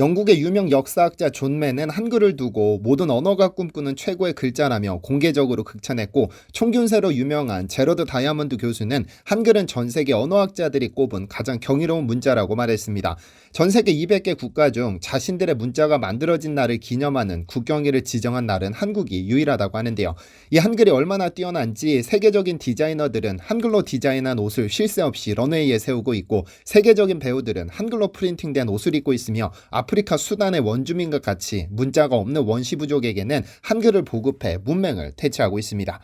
영국의 유명 역사학자 존 맨은 한글을 두고 모든 언어가 꿈꾸는 최고의 글자라며 공개적으로 극찬했고 총균세로 유명한 제러드 다이아몬드 교수는 한글은 전 세계 언어학자들이 꼽은 가장 경이로운 문자라고 말했습니다. 전 세계 200개 국가 중 자신들의 문자가 만들어진 날을 기념하는 국경일을 지정한 날은 한국이 유일하다고 하는데요. 이 한글이 얼마나 뛰어난지 세계적인 디자이너들은 한글로 디자인한 옷을 쉴 새 없이 런웨이에 세우고 있고 세계적인 배우들은 한글로 프린팅된 옷을 입고 있으며 아프리카 수단의 원주민과 같이 문자가 없는 원시 부족에게는 한글을 보급해 문맹을 퇴치하고 있습니다.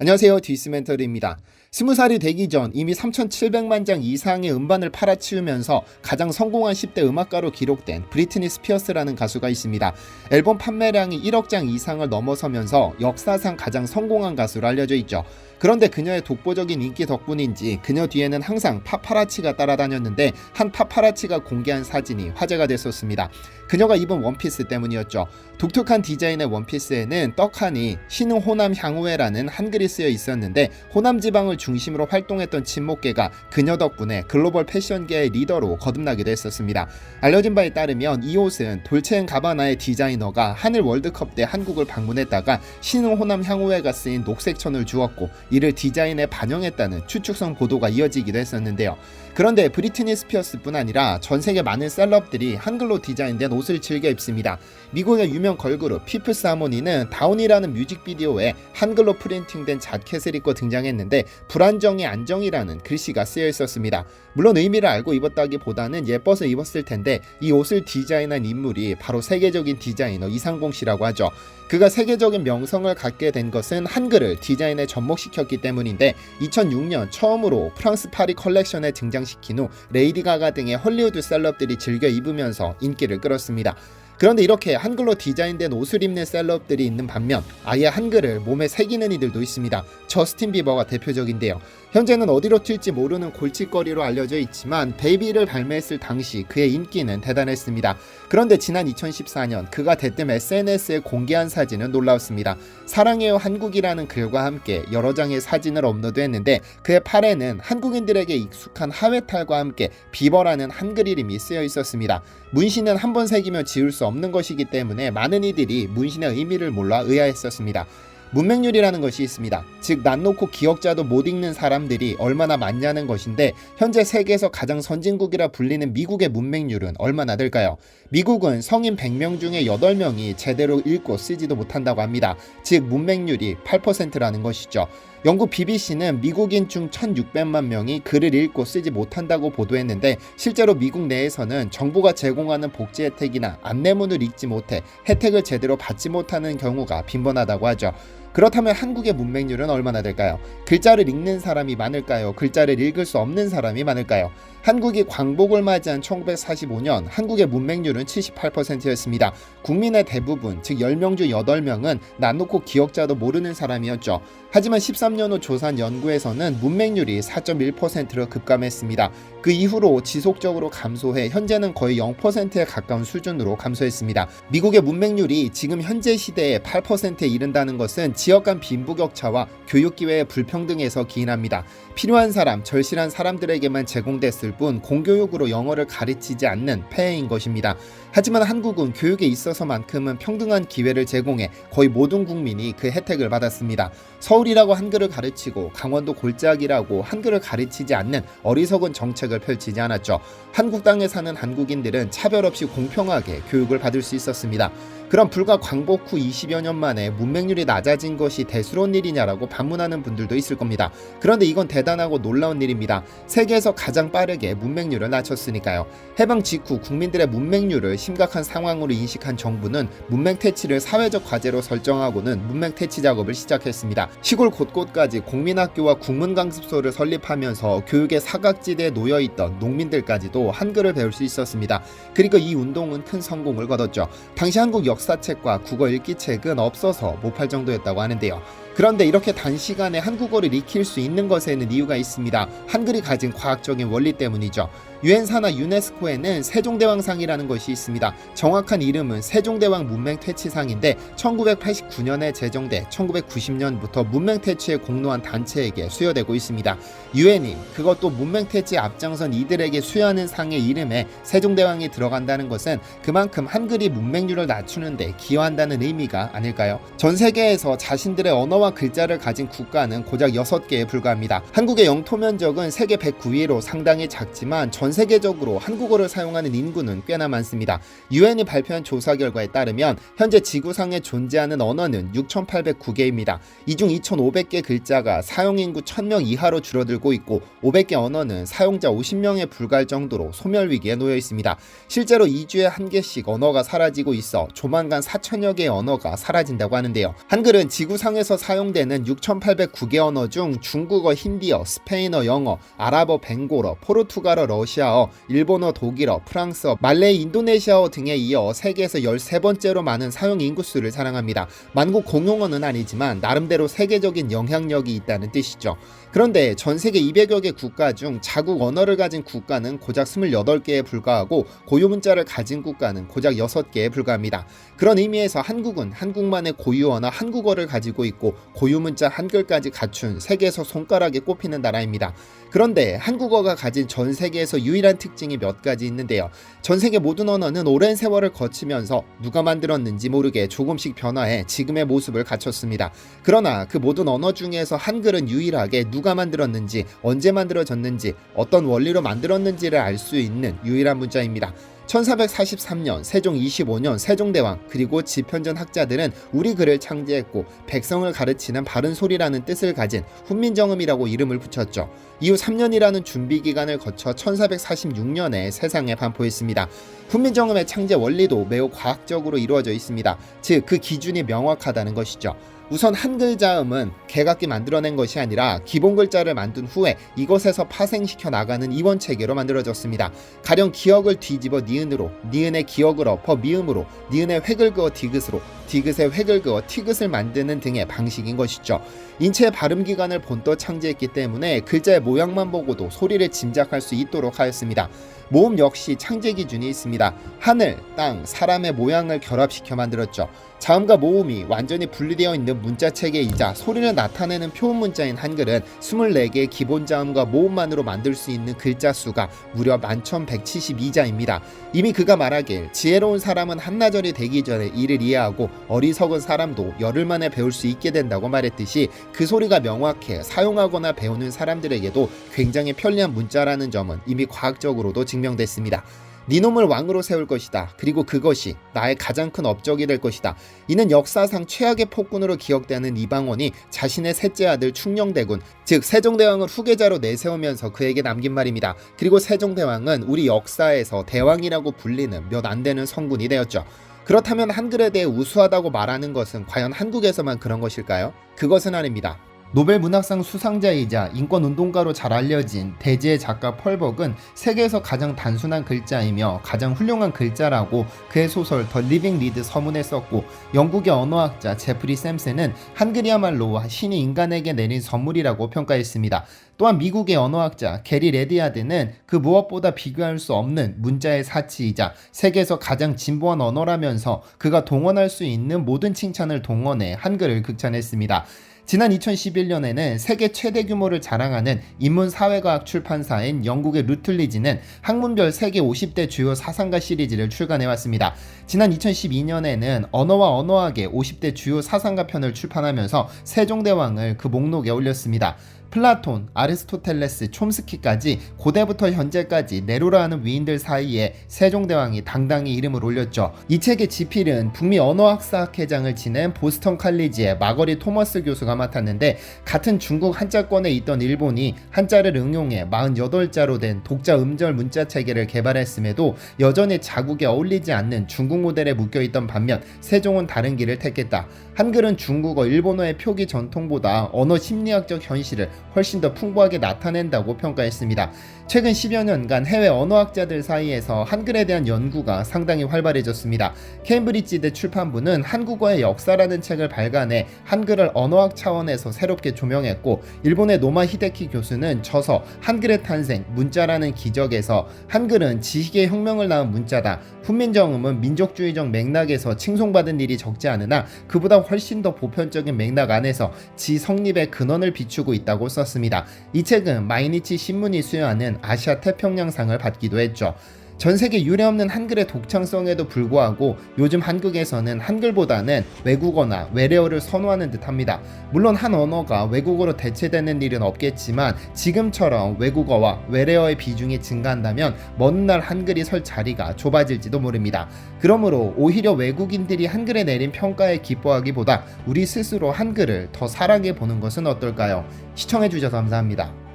안녕하세요. 디스멘터리입니다. 스무 살이 되기 전 이미 3,700만 장 이상의 음반을 팔아치우면서 가장 성공한 10대 음악가로 기록된 브리트니 스피어스라는 가수가 있습니다. 앨범 판매량이 1억 장 이상을 넘어서면서 역사상 가장 성공한 가수로 알려져 있죠. 그런데 그녀의 독보적인 인기 덕분인지 그녀 뒤에는 항상 파파라치가 따라다녔는데 한 파파라치가 공개한 사진이 화제가 됐었습니다. 그녀가 입은 원피스 때문이었죠. 독특한 디자인의 원피스에는 떡하니 신흥 호남 향후회라는 한글이 쓰여 있었는데 호남 지방을 중심으로 활동했던 친목계가 그녀 덕분에 글로벌 패션계의 리더로 거듭나기도 했었습니다. 알려진 바에 따르면 이 옷은 돌체앤 가바나의 디자이너가 한일 월드컵 때 한국을 방문했다가 신흥 호남 향후회가 쓰인 녹색 천을 주었고 이를 디자인에 반영했다는 추측성 보도가 이어지기도 했었는데요. 그런데 브리트니 스피어스뿐 아니라 전 세계 많은 셀럽들이 한글로 디자인된 옷을 즐겨 입습니다. 미국의 유명 걸그룹 피플스 하모니는 다운이라는 뮤직비디오에 한글로 프린팅된 자켓을 입고 등장했는데 불안정의 안정이라는 글씨가 쓰여 있었습니다. 물론 의미를 알고 입었다기보다는 예뻐서 입었을 텐데 이 옷을 디자인한 인물이 바로 세계적인 디자이너 이상공 씨라고 하죠. 그가 세계적인 명성을 갖게 된 것은 한글을 디자인에 접목시켰기 때문인데 2006년 처음으로 프랑스 파리 컬렉션에 등장시킨 후 레이디 가가 등의 헐리우드 셀럽들이 즐겨 입으면서 인기를 끌었습니다. 그런데 이렇게 한글로 디자인된 옷을 입는 셀럽들이 있는 반면 아예 한글을 몸에 새기는 이들도 있습니다. 저스틴 비버가 대표적인데요. 현재는 어디로 튈지 모르는 골칫거리로 알려져 있지만 베이비를 발매했을 당시 그의 인기는 대단했습니다. 그런데 지난 2014년 그가 대뜸 SNS에 공개한 사진은 놀라웠습니다. 사랑해요 한국이라는 글과 함께 여러 장의 사진을 업로드했는데 그의 팔에는 한국인들에게 익숙한 하회탈과 함께 비버라는 한글 이름이 쓰여 있었습니다. 문신은 한 번 새기며 지울 수 없는 것이기 때문에 많은 이들이 문신의 의미를 몰라 의아했었습니다. 문맹률이라는 것이 있습니다. 즉, 낯놓고 기억자도 못 읽는 사람들이 얼마나 많냐는 것인데, 현재 세계에서 가장 선진국이라 불리는 미국의 문맹률은 얼마나 될까요? 미국은 성인 100명 중에 8명이 제대로 읽고 쓰지도 못한다고 합니다. 즉, 문맹률이 8%라는 것이죠. 영국 BBC는 미국인 중 1,600만 명이 글을 읽고 쓰지 못한다고 보도했는데 실제로 미국 내에서는 정부가 제공하는 복지 혜택이나 안내문을 읽지 못해 혜택을 제대로 받지 못하는 경우가 빈번하다고 하죠. 그렇다면 한국의 문맹률은 얼마나 될까요? 글자를 읽는 사람이 많을까요? 글자를 읽을 수 없는 사람이 많을까요? 한국이 광복을 맞이한 1945년 한국의 문맹률은 78%였습니다. 국민의 대부분, 즉 10명 중 8명은 낯놓고 기억자도 모르는 사람이었죠. 하지만 13년 후 조산 연구에서는 문맹률이 4.1%로 급감했습니다. 그 이후로 지속적으로 감소해 현재는 거의 0%에 가까운 수준으로 감소했습니다. 미국의 문맹률이 지금 현재 시대에 8%에 이른다는 것은 지역 간 빈부격차와 교육 기회의 불평등에서 기인합니다. 필요한 사람, 절실한 사람들에게만 제공됐을 뿐 공교육으로 영어를 가르치지 않는 폐해인 것입니다. 하지만 한국은 교육에 있어서만큼은 평등한 기회를 제공해 거의 모든 국민이 그 혜택을 받았습니다. 서울이라고 한글을 가르치고 강원도 골짜기라고 한글을 가르치지 않는 어리석은 정책을 펼치지 않았죠. 한국 땅에 사는 한국인들은 차별 없이 공평하게 교육을 받을 수 있었습니다. 그럼 불과 광복 후 20여 년 만에 문맹률이 낮아진 것이 대수로운 일이냐라고 반문하는 분들도 있을 겁니다. 그런데 이건 대단하고 놀라운 일입니다. 세계에서 가장 빠르게 문맹률을 낮췄으니까요. 해방 직후 국민들의 문맹률을 심각한 상황으로 인식한 정부는 문맹 퇴치를 사회적 과제로 설정하고는 문맹 퇴치 작업을 시작했습니다. 시골 곳곳까지 국민학교와 국문강습소를 설립하면서 교육의 사각지대에 놓여 있던 농민들까지도 한글을 배울 수 있었습니다. 그리고 이 운동은 큰 성공을 거뒀죠. 당시 한국 역사책과 국어 읽기책은 없어서 못 팔 정도였다고 하는데요. 그런데 이렇게 단시간에 한국어를 익힐 수 있는 것에는 이유가 있습니다. 한글이 가진 과학적인 원리 때문이죠. 유엔사나 유네스코에는 세종대왕상이라는 것이 있습니다. 정확한 이름은 세종대왕 문맹 퇴치상인데 1989년에 제정돼 1990년부터 문맹 퇴치에 공로한 단체에게 수여되고 있습니다. 유엔이 그것도 문맹 퇴치 앞장선 이들에게 수여하는 상의 이름에 세종대왕이 들어간다는 것은 그만큼 한글이 문맹률을 낮추는데 기여한다는 의미가 아닐까요? 전 세계에서 자신들의 언어와 글자를 가진 국가는 고작 6개에 불과합니다. 한국의 영토 면적은 세계 109위로 상당히 작지만 전 세계적으로 한국어를 사용하는 인구는 꽤나 많습니다. 유엔이 발표한 조사 결과에 따르면 현재 지구상에 존재하는 언어는 6,809개입니다. 이 중 2,500개 글자가 사용 인구 1,000명 이하로 줄어들고 있고 500개 언어는 사용자 50명에 불과할 정도로 소멸 위기에 놓여 있습니다. 실제로 2주에 한 개씩 언어가 사라지고 있어 조만간 4천여 개의 언어가 사라진다고 하는데요. 한글은 지구상에서 사용되는 6,809개 언어 중 중국어, 힌디어, 스페인어, 영어, 아랍어, 벵고러, 포르투갈어, 러시아 어, 일본어, 독일어, 프랑스어, 말레이, 인도네시아어 등에 이어 세계에서 13번째로 많은 사용 인구수를 자랑합니다. 만국 공용어는 아니지만 나름대로 세계적인 영향력이 있다는 뜻이죠. 그런데 전 세계 200여 개 국가 중 자국 언어를 가진 국가는 고작 28개에 불과하고 고유 문자를 가진 국가는 고작 6개에 불과합니다. 그런 의미에서 한국은 한국만의 고유 언어 한국어를 가지고 있고 고유 문자 한글까지 갖춘 세계에서 손가락에 꼽히는 나라입니다. 그런데 한국어가 가진 전 세계에서 유일한 특징이 몇 가지 있는데요. 전 세계 모든 언어는 오랜 세월을 거치면서 누가 만들었는지 모르게 조금씩 변화해 지금의 모습을 갖췄습니다. 그러나 그 모든 언어 중에서 한글은 유일하게 누가 만들었는지, 언제 만들어졌는지, 어떤 원리로 만들었는지를 알 수 있는 유일한 문자입니다. 1443년 세종 25년 세종대왕 그리고 지편전 학자들은 우리 글을 창제했고 백성을 가르치는 바른 소리라는 뜻을 가진 훈민정음이라고 이름을 붙였죠. 이후 3년이라는 준비 기간을 거쳐 1446년에 세상에 반포했습니다. 훈민정음의 창제 원리도 매우 과학적으로 이루어져 있습니다. 즉 그 기준이 명확하다는 것이죠. 우선 한글 자음은 개각기 만들어낸 것이 아니라 기본 글자를 만든 후에 이것에서 파생시켜 나가는 이원 체계로 만들어졌습니다. 가령 기억을 뒤집어 니은으로, 니은의 기억을 엎어 미음으로, 니은의 획을 그어 디귿으로, 디귿의 획을 그어 티귿을 만드는 등의 방식인 것이죠. 인체의 발음 기관을 본떠 창제했기 때문에 글자의 모양만 보고도 소리를 짐작할 수 있도록 하였습니다. 모음 역시 창제 기준이 있습니다. 하늘, 땅, 사람의 모양을 결합시켜 만들었죠. 자음과 모음이 완전히 분리되어 있는 문자 체계이자 소리를 나타내는 표음 문자인 한글은 24개의 기본 자음과 모음만으로 만들 수 있는 글자 수가 무려 11,172자입니다. 이미 그가 말하길 지혜로운 사람은 한나절이 되기 전에 이를 이해하고 어리석은 사람도 열흘 만에 배울 수 있게 된다고 말했듯이 그 소리가 명확해 사용하거나 배우는 사람들에게도 굉장히 편리한 문자라는 점은 이미 과학적으로도 증 명됐습니다. 네 놈을 왕으로 세울 것이다. 그리고 그것이 나의 가장 큰 업적이 될 것이다. 이는 역사상 최악의 폭군으로 기억되는 이방원이 자신의 셋째 아들 충녕대군, 즉 세종대왕을 후계자로 내세우면서 그에게 남긴 말입니다. 그리고 세종대왕은 우리 역사에서 대왕이라고 불리는 몇 안 되는 성군이 되었죠. 그렇다면 한글에 대해 우수하다고 말하는 것은 과연 한국에서만 그런 것일까요? 그것은 아닙니다. 노벨 문학상 수상자이자 인권운동가로 잘 알려진 대지의 작가 펄벅은 세계에서 가장 단순한 글자이며 가장 훌륭한 글자라고 그의 소설 더 리빙 리드 서문에 썼고 영국의 언어학자 제프리 샘슨은 한글이야말로 신이 인간에게 내린 선물이라고 평가했습니다. 또한 미국의 언어학자 게리 레디아드는 그 무엇보다 비교할 수 없는 문자의 사치이자 세계에서 가장 진보한 언어라면서 그가 동원할 수 있는 모든 칭찬을 동원해 한글을 극찬했습니다. 지난 2011년에는 세계 최대 규모를 자랑하는 인문사회과학 출판사인 영국의 루틀리지는 학문별 세계 50대 주요 사상가 시리즈를 출간해왔습니다. 지난 2012년에는 언어와 언어학의 50대 주요 사상가 편을 출판하면서 세종대왕을 그 목록에 올렸습니다. 플라톤, 아리스토텔레스, 촘스키까지 고대부터 현재까지 네로라는 위인들 사이에 세종대왕이 당당히 이름을 올렸죠. 이 책의 지필은 북미 언어학사학회장을 지낸 보스턴 칼리지의 마거리 토머스 교수가 맡았는데 같은 중국 한자권에 있던 일본이 한자를 응용해 48자로 된 독자 음절 문자 체계를 개발했음에도 여전히 자국에 어울리지 않는 중국 모델에 묶여있던 반면 세종은 다른 길을 택했다. 한글은 중국어, 일본어의 표기 전통보다 언어 심리학적 현실을 훨씬 더 풍부하게 나타낸다고 평가했습니다. 최근 10여 년간 해외 언어학자들 사이에서 한글에 대한 연구가 상당히 활발해졌습니다. 케임브리지대 출판부는 한국어의 역사라는 책을 발간해 한글을 언어학 차원에서 새롭게 조명했고 일본의 노마 히데키 교수는 저서 한글의 탄생 문자라는 기적에서 한글은 지식의 혁명을 낳은 문자다. 훈민정음은 민족주의적 맥락에서 칭송받은 일이 적지 않으나 그보다 훨씬 더 보편적인 맥락 안에서 지 성립의 근원을 비추고 있다고 썼습니다. 이 책은 마이니치 신문이 수여하는 아시아 태평양상을 받기도 했죠. 전 세계 유례없는 한글의 독창성에도 불구하고 요즘 한국에서는 한글보다는 외국어나 외래어를 선호하는 듯 합니다. 물론 한 언어가 외국어로 대체되는 일은 없겠지만 지금처럼 외국어와 외래어의 비중이 증가한다면 먼 날 한글이 설 자리가 좁아질지도 모릅니다. 그러므로 오히려 외국인들이 한글에 내린 평가에 기뻐하기보다 우리 스스로 한글을 더 사랑해 보는 것은 어떨까요? 시청해 주셔서 감사합니다.